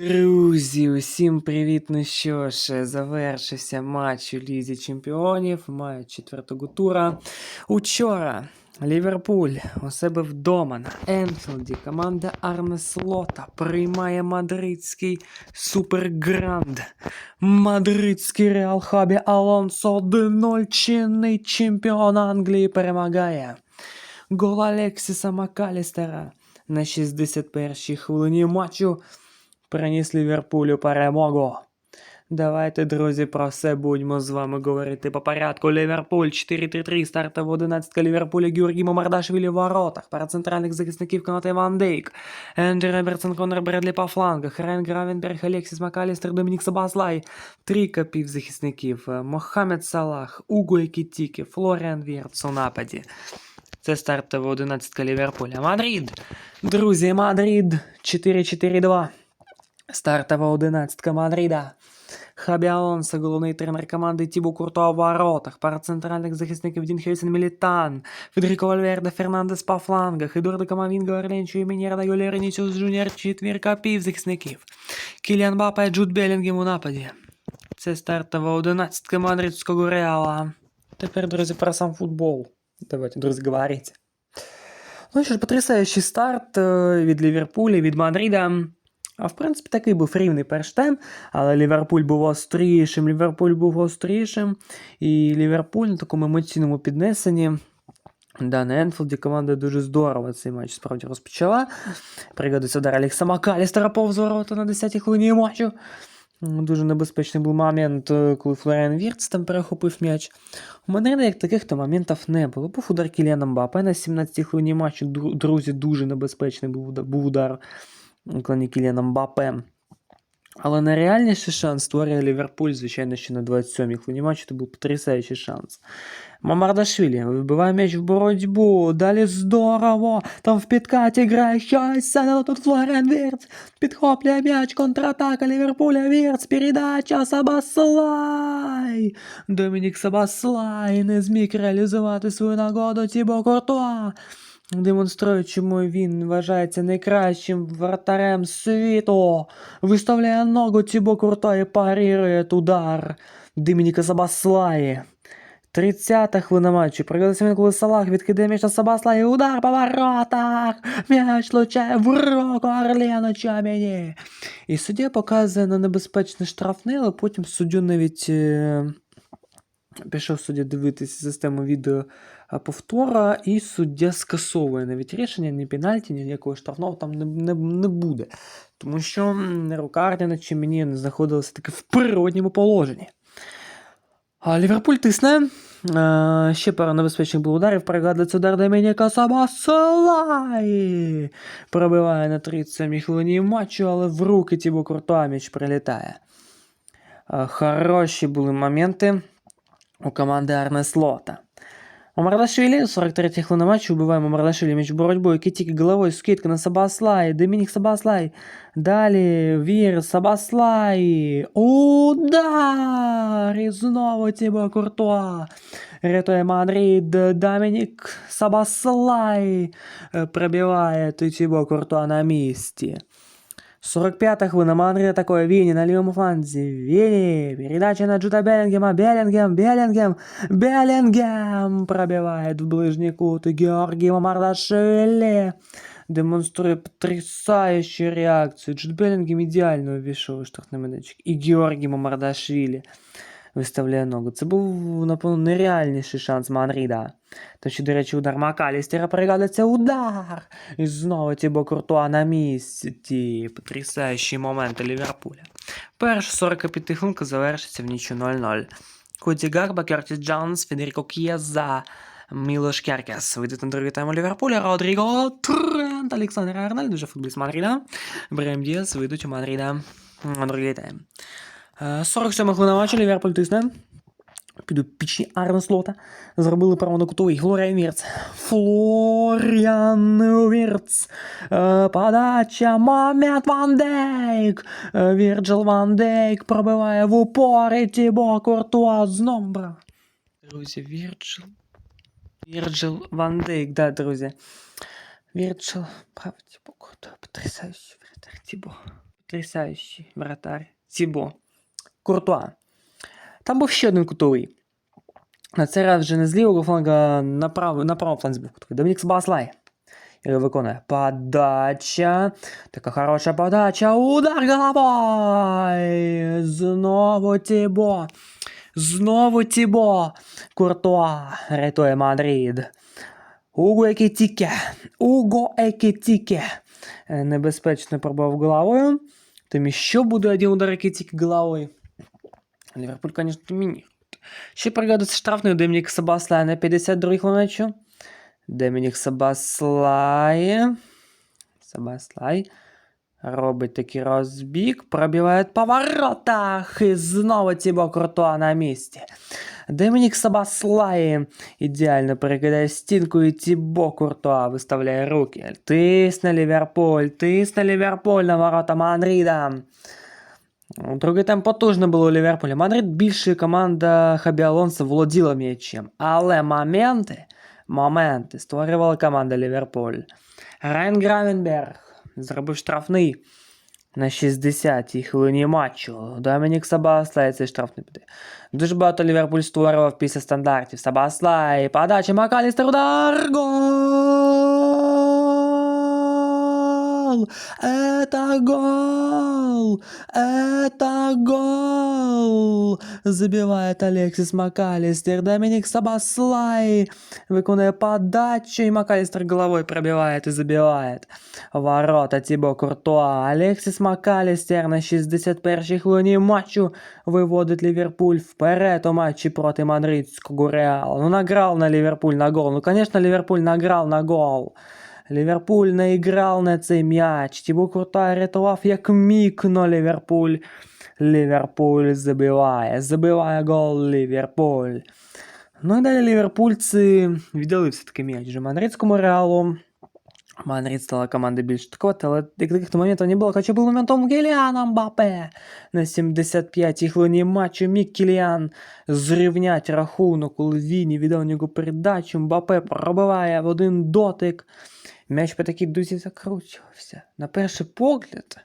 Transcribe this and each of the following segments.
Друзі, усім привіт! Ну що ж, завершився матч у Лізі Чемпіонів, матч четвертого тура. Учора Ліверпуль у себе вдома на Енфілді команда Арне Слота приймає мадридський супергранд. Мадридський Реал Хабі Алонсо 1-0 чинний чемпіон Англії перемагає. Гол Алексіса Макалістера на 61-й хвилині матчу приніс Ліверпулю перемогу. Давайте, друзі, про все будемо з вами говорити по порядку. Ліверпуль 4-3-3, стартова 11 Ліверпуля, Георгій Мамардашвілі в воротах, пара центральних захисників Конате Ван Дейк, Ендрю Робертсон, Конор Бредлі по флангах, Райан Гравенберг, Алексіс Макалістер, Домінік Сабаслай, трійка півзахисників, е, Мохамед Салах, Уго Екітікі, Флоріан Вірц у нападі. Це стартова 11 Ліверпуля. Мадрид! Друзі, Мадрид 4-4-2. Стартова 11 Мадрида. Хабі Алонсо, головний тренер команди Тібу Куртуа в воротах, пара центральних захисників Дін Хейсен Мілітан, Федеріко Вальверде, Фернандес по флангах, Едуардо Камавінго, Орленчо і Мінєрда Юлія Ренісіус Джуніор, четвірка півзахисників. Кіліан Бапа і Джуд Белінгем у нападі. Це стартова 11 мадридського Реала. Тепер, друзі, про сам футбол. Давайте, друзі, говорити. Ну що ж, потрясаючий старт е, від Ліверпуля, від Мадрида. А в принципі, такий був рівний перший тайм, але Ліверпуль був острішим, Ліверпуль був острішим, і Ліверпуль на такому емоційному піднесенні. Да, на Енфілді команда дуже здорово цей матч справді розпочала. Пригодиться удар Алекса Макалістера повз ворота на 10-й хвилині матчу. Дуже небезпечний був момент, е, коли Флоріан Вірц там перехопив м'яч. У Мадрида як таких то моментів не було. Був удар Кіліана Мбаппе на 17-й хвилині матчу. Дру- Друзі, дуже небезпечний був, удар- був удар клані Кіліана Мбаппе. Але найреальніший шанс створює Ліверпуль, звичайно, ще на 27-й хвилині матчу. Це був потрясаючий шанс. Мамардашвілі вибиває м'яч в боротьбу. Далі здорово. Там в підкаті грає щось. але тут Флорен Вірц. Підхоплює м'яч, контратака Ліверпуля. Вірц, передача Сабаслай. Домінік Сабаслай не зміг реалізувати свою нагоду Тібо Куртуа. Демонструє, чому він вважається найкращим вратарем світу. Виставляє ногу Тібо і парирує удар Домініка Сабаслаї. 30-та хвилина матчу. Пригодиться він, коли Салах відкидає м'яч на Сабаслаї. Удар по воротах. М'яч влучає в руку Орлену Чаміні. І суддя показує на небезпечний штрафний, але потім суддю навіть е, пішов суддя дивитися систему відео повтора, і суддя скасовує навіть рішення, ні пенальті, ніякого штрафного там не, не, не буде. Тому що м, рука Ардена чи мені не знаходилася таки в природньому положенні. А Ліверпуль тисне. Е, ще пара небезпечних було ударів. Пригадується удар Домініка Сабаслай. Пробиває на 37-й хвилині матчу, але в руки Тібо Куртуа м'яч прилітає. Е, хороші були моменти у команди Арне Слота. Мамардашвілі, 43-й хвилина матчу, убиває Мамардашвілі між боротьбою, який тільки головою, скидка на Сабаслай, Домінік Сабаслай. Далі Вір, Сабаслай. Удар! І знову Тібо Куртуа. Рятує Мадрид, Домінік Сабаслай. Е, Пробиває Тібо Куртуа на місці. 45-та хвилина Мадрид атакує Віні на лівому фланзі. Віні. Передача на Джута Белінгема. Белінгем, Белінгем, Белінгем. Пробиває в ближній кут. Георгій Мамардашвілі. Демонструє потрясаючу реакцію. Джуд Белінгем ідеально увійшов у штрафний майданчик. І Георгій Мамардашвілі виставляє ногу. Це був, напевно, нереальніший шанс Мадрида. Та ще, до речі, удар Макалістера пригадується удар. І знову Тібо Куртуа на місці. Потрясаючі моменти Ліверпуля. Перша 45 хвилинка завершиться в нічу 0-0. Коді Гарба, Кертіс Джонс, Федеріко К'єза, Мілош Керкес. Вийдуть на другий тайм у Ліверпуля, Родріго, Трент, Олександр Арнольд, вже футболіст Мадрида. Брем Діас вийдуть у Мадрида на другий тайм. Е, 47 хвилина матчу, Ліверпуль тисне. Підопічні Арн Слота зробили право на кутовий. Глоріан Вірц. Флоріан Вірц. Е, Подача. Момент Ван Дейк. Е, Вірджил Ван Дейк пробиває в упор і Тібо Куртуа з номбра. Друзі, Вірджил. Вірджил Ван Дейк, да, друзі. Вірджил, правда, Тібо Куртуа, потрясаючий вратар Тібо. Потрясаючий вратар. Тібо. Куртуа. Там був ще один кутовий. На цей раз вже не з лівого фланга на, прав... на правому фланзі був кутовий. Домінік Сабаслай. І виконує подача. Така хороша подача. Удар головой. Знову Тібо. Знову Тібо. Куртуа рятує Мадрид. Уго Екітіке. Уго Екітіке. Е, Небезпечно пробував головою. Там еще буде один удар Екітіке головою. Ліверпуль, конечно, домінірує. Ще пригадується штрафний Домінік Сабаслай на 52-й хвилиночу. Домінік Сабаслай. Сабаслай. Робить такий розбіг, пробиває по воротах. І знову Тібо Куртуа на місці. Домінік Сабаслай ідеально перекидає стінку і Тібо Куртуа виставляє руки. Тисне Ліверпуль, тисне Ліверпуль на ворота Мадрида. Другий тайм потужно було у Ліверпуля. Мадрид більше команда Хабі Алонсо володіла м'ячем. Але моменти, моменти створювала команда Ліверпуль. Райан Гравенберг зробив штрафний на 60-й хвилині матчу. Домінік Сабаслай цей штрафний піде. Дуже багато Ліверпуль створював після стандартів. Сабаслай, подача Макалістер, удар, гол! Это гол! Это гол! Забивает Алексис Макалистер. Доминик Сабаслай виконує подачу, і Макалистер головой пробивает и забивает. Ворота Тібо Куртуа. Алексис Макалістер на 61-й хвилині матчу виводить Ліверпуль вперед у матчі проти мадридського Реалу. Ну, награв на Ліверпуль на гол. Ну, конечно, Ліверпуль награв на гол. Ліверпуль наіграв на цей м'яч. Тібо Куртуа рятував як міг, но Ліверпуль. Ліверпуль забиває. Забиває гол Ліверпуль. Ну і далі ліверпульці віддали все-таки м'яч вже мадридському реалу. Мадрид стала командою більш атакувати, але як таких моментів не було. Хоча був моментом Кіліана Мбапе. На 75-й хвилині матчу міг Кіліан зрівнять рахунок, коли Віні віддав нього передачу. Мбапе пробиває в один дотик. М'яч по такій дузі закручувався. На перший погляд.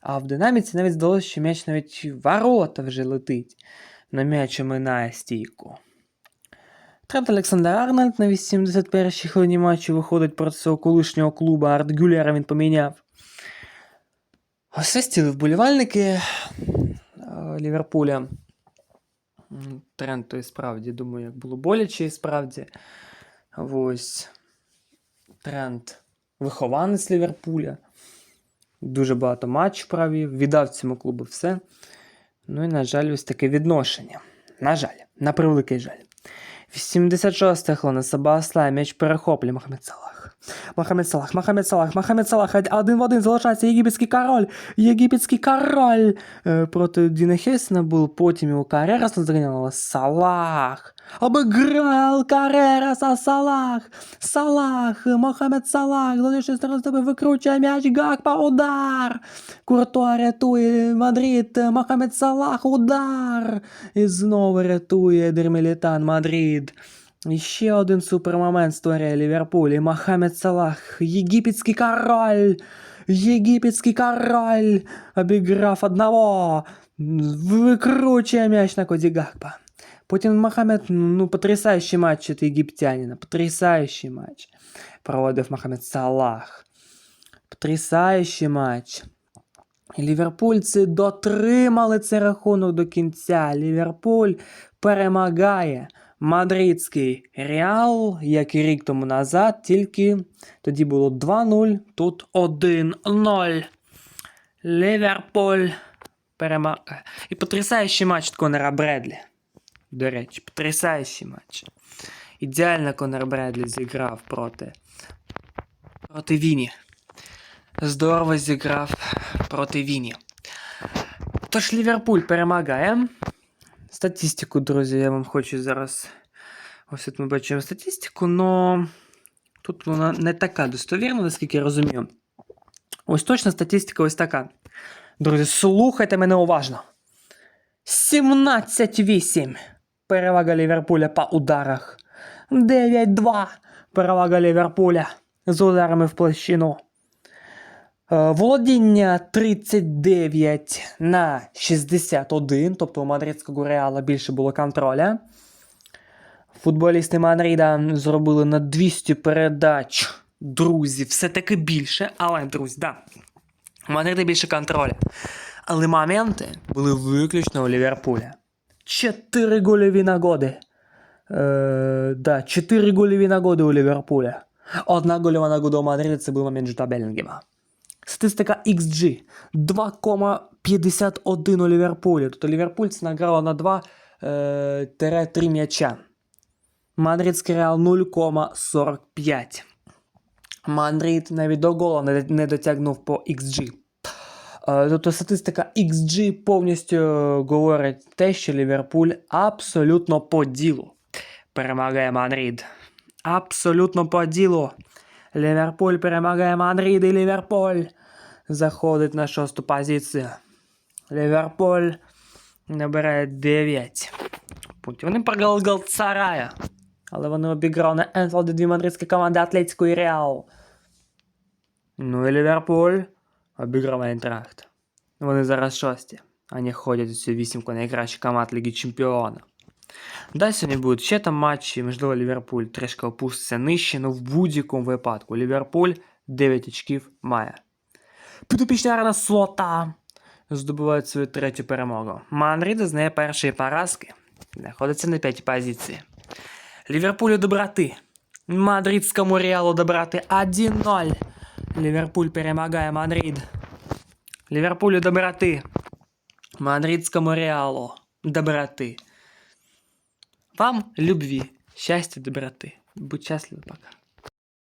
А в динаміці навіть здалося, що м'яч навіть ворота вже летить. На м'яч минає стійку. Трент Олександр Арнольд на 81-й хвилині матчу виходить проти свого колишнього клубу. Арт Гюлера він поміняв. Освистіли вболівальники е, Ліверпуля. М, Трент той справді, думаю, як було боляче і справді. Ось. Трент вихованець Ліверпуля. Дуже багато матчів провів, віддав цьому клубу все. Ну і, на жаль, ось таке відношення. На жаль, на превеликий жаль. 86 хвилина Сабасла, м'яч перехоплює Махмед Салах. Мохамед Салах, Мохамед Салах, Мохамед Салах, один в один залишається єгипетський король. Єгипетський король е, проти Діна Хейсена був, потім його Карерас наздогнала Салах. Обыграл Карераса Салах. Салах, Мохамед Салах, залишив сторону тебе викручує м'яч, Гакпа, удар. Куртуа рятує Мадрид, Мохамед Салах, удар. І знову рятує Дермелітан Мадрид. І ще один супермомент створює Ліверпуль. І Мохамед Салах, єгипетський король. Єгипетський король обіграв одного. Викручує м'яч на Коді Гакпа. Потім Мохамед, ну, потрясаючий матч від єгиптянина. Потрясаючий матч. Проводив Мохамед Салах. Потрясаючий матч. Ліверпульці дотримали цей рахунок до кінця. Ліверпуль перемагає мадридський Реал, як і рік тому назад, тільки тоді було 2-0, тут 1-0. Ліверпуль перемагає. І потрясаючий матч від Конора Бредлі. До речі, потрясаючий матч. Ідеально Конор Бредлі зіграв проти. проти Віні. Здорово зіграв проти Віні. Тож Ліверпуль перемагає. Статистику, друзі, я вам хочу зараз. Ось тут ми бачимо статистику, але тут вона не така достовірна, наскільки я розумію. Ось точна статистика ось така. Друзі, слухайте мене уважно. 17-8. Перевага Ліверпуля по ударах. 9-2. Перевага Ліверпуля з ударами в площину. Е, Володіння 39 на 61, тобто у мадридського реала більше було контроля. Футболісти Мадрида зробили на 200 передач. Друзі, все-таки більше, але, друзі, да. У Мадрида більше контроля. Але моменти були виключно у Ліверпуля. 4 гольові нагоди. Е, да, 4 гольові нагоди у Ліверпуля. Одна гольова нагода у Мадрида це був момент Жута Белінгема. Статистика XG 2,51 у Ліверпулі. Тобто Ліверпуль це награло на 2-3 м'яча. Мадридський Реал 0,45. Мадрид навіть до гола не, дотягнув по XG. Е, Тобто статистика XG повністю е, говорить те, що Ліверпуль абсолютно по ділу перемагає Мадрид. Абсолютно по ділу. Ліверпуль перемагає Мадрид і Ліверпуль заходить на шосту позицію. Ліверпуль набирає 9 пунктів. Вони програли Галцарая. Але вони обіграли на Енфілді дві мадридські команди Атлетико і Реал. Ну і Ліверпуль обіграв Айнтрахт. Вони зараз шості. Вони ходять у цю вісімку найкращих команд Ліги Чемпіонів. Да, сьогодні будуть ще там матчі, можливо, Ліверпуль трішки опуститься нижче, але в будь-якому випадку Ліверпуль 9 очків має. Підопічна арена слота здобувають свою третю перемогу. Манріда з неї першої поразки знаходиться на п'ятій позиції. Ліверпулю доброти. Мадридському Реалу доброти 1-0. Ліверпуль перемагає Мадрид. Ліверпулю доброти. Мадридському Реалу доброти. Вам любви, счастья, доброты. Будь счастлив, пока.